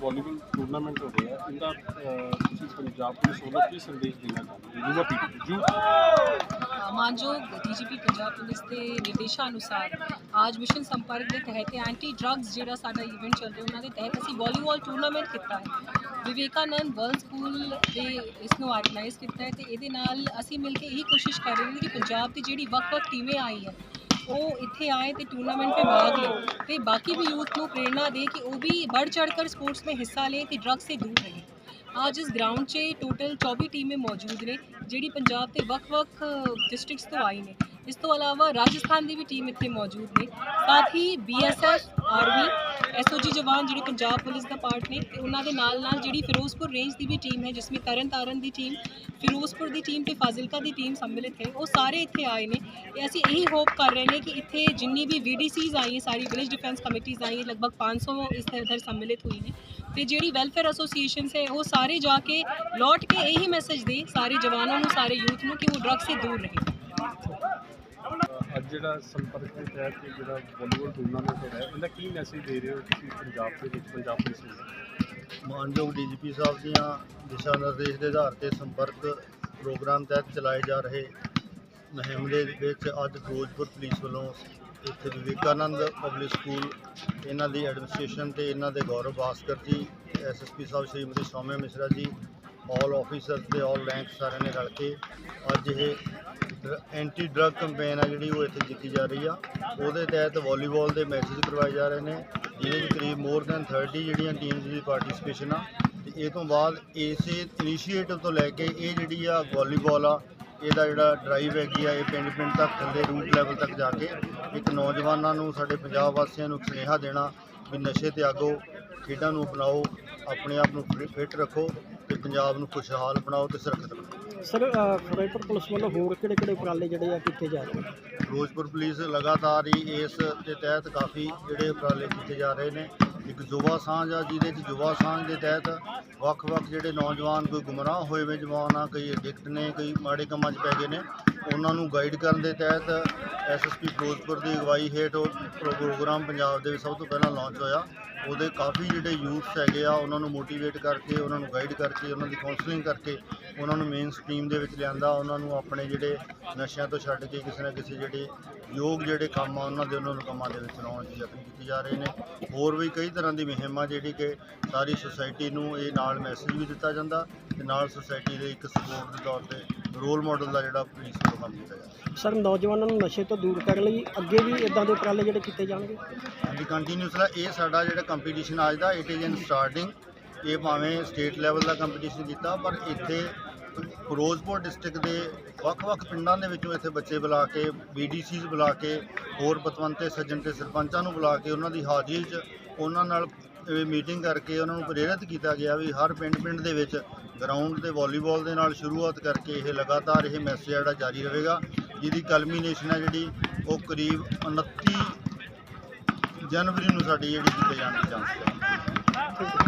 Volleyball tournament ਹੋ ਰਿਹਾ ਇਹਦਾ ਤੁਸੀਂ ਪੰਜਾਬ ਪੁਲਿਸ ਵੱਲੋਂ ਕੀ ਸੰਦੇਸ਼ ਦੇਣਾ ਚਾਹੁੰਦੇ ਹੋ ਯੁਵਾ ਪੀੜ੍ਹੀ ਨੂੰ? ਮਾਨਯੋਗ ਡੀਜੀਪੀ ਪੰਜਾਬ ਪੁਲਿਸ ਦੇ ਨਿਰਦੇਸ਼ਾਂ ਅਨੁਸਾਰ ਅੱਜ ਮਿਸ਼ਨ ਸੰਪਰਕ ਦੇ ਤਹਿਤ ਐਂਟੀ ਡਰੱਗਸ ਜਿਹੜਾ ਸਾਡਾ ਇਵੈਂਟ ਚੱਲ ਰਿਹਾ, ਉਹਨਾਂ ਦੇ ਤਹਿਤ ਅਸੀਂ ਵਾਲੀਬਾਲ ਟੂਰਨਾਮੈਂਟ ਕੀਤਾ ਹੈ ਵਿਵੇਕਾਨੰਦ ਵਰਲਡ ਸਕੂਲ ਦੇ ਇਸ ਨੂੰ ਆਰਗੇਨਾਈਜ਼ ਕੀਤਾ ਹੈ ਤੇ ਇਹਦੇ ਨਾਲ ਅਸੀਂ ਮਿਲ ਕੇ ਇਹੀ ਕੋਸ਼ਿਸ਼ ਕਰ ਰਹੇ ਹਾਂ ਕਿ ਪੰਜਾਬ ਦੀ ਜਿਹੜੀ ਵੱਖ-ਵੱਖ ਟੀਮਾਂ ਆਈ ਹੈ ਉਹ ਇੱਥੇ ਆਏ ਤੇ ਟੂਰਨਾਮੈਂਟ में भाग लें ਤੇ ਬਾਕੀ ਵੀ ਯੂਥ ਨੂੰ प्रेरणा ਦੇ ਕਿ ਉਹ ਵੀ बढ़ ਚੜ੍ਹ कर ਸਪੋਰਟਸ में ਹਿੱਸਾ ਲੈ ਤੇ ਡਰੱਗਸ से ਦੂਰ ਰਹੇ। ਅੱਜ ਇਸ ਗਰਾਊਂਡ 'ਚ ਟੋਟਲ 24 ਟੀਮਾਂ ਮੌਜੂਦ ਨੇ, ਜਿਹੜੀ ਪੰਜਾਬ ਦੇ ਵੱਖ-ਵੱਖ ਡਿਸਟ੍ਰਿਕਟਸ ਤੋਂ ਆਈ ਨੇ। ਇਸ ਤੋਂ ਇਲਾਵਾ ਰਾਜਸਥਾਨ ਦੀ ਵੀ ਟੀਮ ਇੱਥੇ ਮੌਜੂਦ ਨੇ। ਸਾਥ ਹੀ ਬੀਐਸਐਫ ਆਰਮੀ ਐਸਓਜੀ ਜਵਾਨ ਜਿਹੜੇ ਪੰਜਾਬ ਪੁਲਿਸ ਦਾ ਪਾਰਟ ਨੇ ਤੇ ਉਹਨਾਂ ਦੇ ਨਾਲ ਨਾਲ ਜਿਹੜੀ ਫਿਰੋਜ਼ਪੁਰ ਰੇਂਜ ਦੀ ਵੀ ਟੀਮ ਹੈ, ਜਿਸ ਵਿੱਚ ਤਰਨ ਤਾਰਨ ਦੀ ਟੀਮ, ਫਿਰੋਜ਼ਪੁਰ ਦੀ ਟੀਮ ਤੇ ਫਾਜ਼ਿਲਕਾ ਦੀ ਟੀਮ ਸੰਮਿਲਿਤ ਹੈ, ਉਹ ਸਾਰੇ ਇੱਥੇ ਆਏ ਨੇ। ਤੇ ਅਸੀਂ ਇਹੀ ਹੋਪ ਕਰ ਰਹੇ ਨੇ ਕਿ ਇੱਥੇ ਜਿੰਨੀ ਵੀ ਵੀਡੀਸੀਜ਼ ਆਈ ਹੈ ਸਾਰੀ ਵਿਲੇਜ ਡਿਫੈਂਸ ਕਮੇਟੀਜ਼ ਆਈ ਹੈ ਲਗਭਗ 500 ਇਸ ਤਰ੍ਹਾਂ ਇਧਰ ਸੰਮਿਲਿਤ ਹੋਈ ਨੇ। ਤੇ ਜਿਹੜੀ ਵੈਲਫੇਅਰ ਐਸੋਸੀਏਸ਼ਨਸ ਹੈ, ਉਹ ਸਾਰੇ ਜਾ ਕੇ ਲੌਟ ਕੇ ਇਹੀ ਮੈਸੇਜ ਦੇ ਸਾਰੇ ਜਵਾਨਾਂ ਨੂੰ, ਸਾਰੇ ਯੂਥ ਨੂੰ ਕਿ ਉਹ ਡਰੱਗ ਸੇ ਦੂਰ ਰਹੇ। ਅੱਜ ਜਿਹੜਾ ਸੰਪਰਕ ਦੇ ਤਹਿਤ ਜਿਹੜਾ ਵਾਲੀਬਾਲ ਟੂਰਨਾਮੈਂਟ ਹੋ ਰਿਹਾ ਇਹਦਾ ਕੀ ਮੈਸੇਜ ਦੇ ਰਹੇ ਹੋ ਤੁਸੀਂ ਪੰਜਾਬ ਦੇ ਵਿੱਚ, ਪੰਜਾਬ ਪੁਲਿਸ ਨੂੰ? ਮਾਨਯੋਗ ਡੀਜੀਪੀ ਸਾਹਿਬ ਦੀਆਂ ਦਿਸ਼ਾ ਨਿਰਦੇਸ਼ ਦੇ ਆਧਾਰ ਤੇ ਸੰਪਰਕ ਪ੍ਰੋਗਰਾਮ ਤਹਿਤ ਚਲਾਏ ਜਾ ਰਹੇ ਮੁਹਿੰਮ ਦੇ ਵਿੱਚ ਅੱਜ ਫਿਰੋਜ਼ਪੁਰ ਪੁਲਿਸ ਵੱਲੋਂ ਇੱਥੇ ਵਿਵੇਕਾਨੰਦ ਪਬਲਿਕ ਸਕੂਲ, ਇਹਨਾਂ ਦੀ ਐਡਮਿਨਿਸਟ੍ਰੇਸ਼ਨ ਤੇ ਇਹਨਾਂ ਦੇ Gaurav Bhaskar ji SSP Sahib, Shrimati Saumya Mishra ji all officers ਤੇ ਆਲ ਰੈਂਕ ਸਾਰਿਆਂ ਨੇ ਰਲ ਕੇ ਅੱਜ ਇਹ ਐਂਟੀ ਡਰੱਗ ਕੈਂਪੇਨ ਆ ਜਿਹੜੀ ਉਹ ਇੱਥੇ ਕੀਤੀ ਜਾ ਰਹੀ ਆ। ਉਹਦੇ ਤਹਿਤ ਵਾਲੀਬਾਲ ਦੇ ਮੈਚਸ ਕਰਵਾਏ ਜਾ ਰਹੇ ਨੇ। ਜਿਹਦੇ ਵਿੱਚ ਕਰੀਬ ਮੋਰ ਦੈਨ 30 ਜਿਹੜੀਆਂ ਟੀਮਸ ਦੀ ਪਾਰਟਿਸਿਪੇਸ਼ਨ ਆ। ਤੇ ਇਹ ਤੋਂ ਬਾਅਦ ਇਸੇ ਇਨੀਸ਼ੀਏਟਿਵ ਤੋਂ ਲੈ ਕੇ ਇਹ ਜਿਹੜੀ ਆ ਵਾਲੀਬਾਲ ਆ, ਇਹਦਾ ਜਿਹੜਾ ਡਰਾਈਵ ਹੈਗੀ ਆ, ਇਹ ਪਿੰਡ ਪਿੰਡ ਤੱਕ ਥੱਲੇ ਰੂਟ ਲੈਵਲ ਤੱਕ ਜਾ ਕੇ ਇੱਕ ਨੌਜਵਾਨਾਂ ਨੂੰ ਸਾਡੇ ਪੰਜਾਬ ਵਾਸੀਆਂ ਨੂੰ ਸੁਨੇਹਾ ਦੇਣਾ ਵੀ ਨਸ਼ੇ 'ਤੇ ਆਗੋ, ਖੇਡਾਂ ਨੂੰ ਅਪਣਾਓ, ਆਪਣੇ ਆਪ ਨੂੰ ਫਿੱਟ ਰੱਖੋ। ਤੇ ਪੰਜਾਬ ਨੂੰ ਖੁਸ਼ਹਾਲ ਬਣਾਓ ਤੇ ਸੁਰੱਖਿਅਤ ਬਣਾਓ। ਸਰ ਫਿਰੋਜ਼ਪੁਰ ਪੁਲਿਸ ਵੱਲੋਂ ਹੋਰ ਕਿਹੜੇ ਕਿਹੜੇ ਉਪਰਾਲੇ ਜਿਹੜੇ ਆ ਕੀਤੇ ਜਾ ਰਹੇ ਨੇ? ਫਿਰੋਜ਼ਪੁਰ ਪੁਲਿਸ ਲਗਾਤਾਰ ਹੀ ਇਸ ਦੇ ਤਹਿਤ ਕਾਫੀ ਜਿਹੜੇ ਉਪਰਾਲੇ ਕੀਤੇ ਜਾ ਰਹੇ ਨੇ। ਇੱਕ ਯੁਵਾ ਸਾਂਝ ਆ ਜਿਹਦੇ ਚ ਯੁਵਾ ਸਾਂਝ ਦੇ ਤਹਿਤ ਵੱਖ-ਵੱਖ ਜਿਹੜੇ ਨੌਜਵਾਨ ਕੋਈ ਗੁੰਮਰਾਹ ਹੋਏ ਵੇ ਜਵਾਨ ਆ ਕਈ ਐਡਿਕਟ ਨੇ ਕਈ ਮਾੜੇ ਕੰਮਾਂ 'ਚ ਪੈ ਗਏ ਨੇ। ਉਹਨਾਂ ਨੂੰ ਗਾਈਡ ਕਰਨ ਦੇ ਤਹਿਤ ਐਸਐਸਪੀ ਫਿਰੋਜ਼ਪੁਰ ਦੀ ਅਗਵਾਈ ਹੇਠ ਉਹ ਪ੍ਰੋ- ਪ੍ਰੋਗਰਾਮ ਪੰਜਾਬ ਦੇ ਵਿੱਚ ਸਭ ਤੋਂ ਪਹਿਲਾਂ ਲਾਂਚ ਹੋਇਆ। ਉਹਦੇ ਕਾਫੀ ਜਿਹੜੇ ਯੂਥਸ ਹੈਗੇ ਆ, ਉਹਨਾਂ ਨੂੰ ਮੋਟੀਵੇਟ ਕਰਕੇ, ਉਹਨਾਂ ਨੂੰ ਗਾਈਡ ਕਰਕੇ, ਉਹਨਾਂ ਦੀ ਕਾਉਂਸਲਿੰਗ ਕਰਕੇ, ਉਹਨਾਂ ਨੂੰ ਮੇਨ ਸਟ੍ਰੀਮ ਦੇ ਵਿੱਚ ਲਿਆਂਦਾ। ਉਹਨਾਂ ਨੂੰ ਆਪਣੇ ਜਿਹੜੇ ਨਸ਼ਿਆਂ ਤੋਂ ਛੱਡ ਕੇ ਕਿਸੇ ਨਾ ਕਿਸੇ ਜਿਹੜੇ ਯੋਗ ਜਿਹੜੇ ਕੰਮ ਆ, ਉਹਨਾਂ ਦੇ ਉਹਨਾਂ ਨੂੰ ਕੰਮਾਂ ਦੇ ਵਿੱਚ ਲਾਉਣ ਦੀ ਯਤਨ ਕੀਤੀ ਜਾ ਰਹੇ ਨੇ। ਹੋਰ ਵੀ ਕਈ ਤਰ੍ਹਾਂ ਦੀ ਮੁਹਿੰਮਾਂ ਜਿਹੜੀ ਕਿ ਸਾਰੀ ਸੁਸਾਇਟੀ ਨੂੰ ਇਹ ਨਾਲ ਮੈਸੇਜ ਵੀ ਦਿੱਤਾ ਜਾਂਦਾ ਤੇ ਨਾਲ ਸੁਸਾਇਟੀ ਦੇ ਇੱਕ ਸਪੋਰਟ ਦੇ ਤੌਰ ਤੇ ਰੋਲ ਮਾਡਲ ਦਾ ਜਿਹੜਾ ਪੁਲਿਸ ਵੱਲੋਂ ਕੰਮ ਕੀਤਾ ਜਾਂਦਾ ਸਰ ਨੌਜਵਾਨਾਂ ਨੂੰ ਨਸ਼ੇ ਤੋਂ ਦੂਰ ਕਰਨ ਲਈ ਅੱਗੇ ਵੀ ਇਦਾਂ ਦੇ ਉਪਰਾਲੇ ਜਿਹੜੇ ਕੀਤੇ ਜਾਣਗੇ? ਹਾਂਜੀ ਕੰਟੀਨਿਊਸਲਾ ਇਹ ਸਾਡਾ ਜਿਹੜਾ ਕੰਪੀਟੀਸ਼ਨ ਅੱਜ ਦਾ ਇਟ ਇਜ਼ ਇਨ ਸਟਾਰਟਿੰਗ ਇਹ ਭਾਵੇਂ ਸਟੇਟ ਲੈਵਲ ਦਾ ਕੰਪੀਟੀਸ਼ਨ ਕੀਤਾ ਪਰ ਇੱਥੇ ਫਿਰੋਜ਼ਪੁਰ ਡਿਸਟ੍ਰਿਕਟ ਦੇ ਵੱਖ-ਵੱਖ ਪਿੰਡਾਂ ਦੇ ਵਿੱਚੋਂ ਇੱਥੇ ਬੱਚੇ ਬੁਲਾ ਕੇ ਬੀਡੀਸੀਜ਼ ਬੁਲਾ ਕੇ ਹੋਰ ਪਤਵੰਤੇ ਸੱਜਣ ਤੇ ਸਰਪੰਚਾਂ ਨੂੰ ਬੁਲਾ ਕੇ ਉਹਨਾਂ ਦੀ ਹਾਜ਼ਰੀ 'ਚ ਉਹਨਾਂ ਨਾਲ ਇਹ ਮੀਟਿੰਗ ਕਰਕੇ ਉਹਨਾਂ ਨੂੰ ਪ੍ਰੇਰਿਤ ਕੀਤਾ ਗਿਆ ਵੀ ਹਰ ਪਿੰਡ-ਪਿੰਡ ਦੇ ਵਿੱਚ ਗਰਾਊਂਡ ਤੇ ਵਾਲੀਬਾਲ ਦੇ ਨਾਲ ਸ਼ੁਰੂਆਤ ਕਰਕੇ ਇਹ ਲਗਾਤਾਰ ਇਹ ਮੈਸੇਜ ਜਿਹੜਾ ਜਾਰੀ ਰਹੇਗਾ, ਜਿਹਦੀ ਕਲਮੀਨੇਸ਼ਨ ਹੈ ਜਿਹੜੀ ਉਹ ਕਰੀਬ 29 ਜਨਵਰੀ ਨੂੰ ਸਾਡੀ ਜਿਹੜੀ ਕੀਤੇ ਜਾਣ ਦੀ ਚਾਂਸ ਹੈ।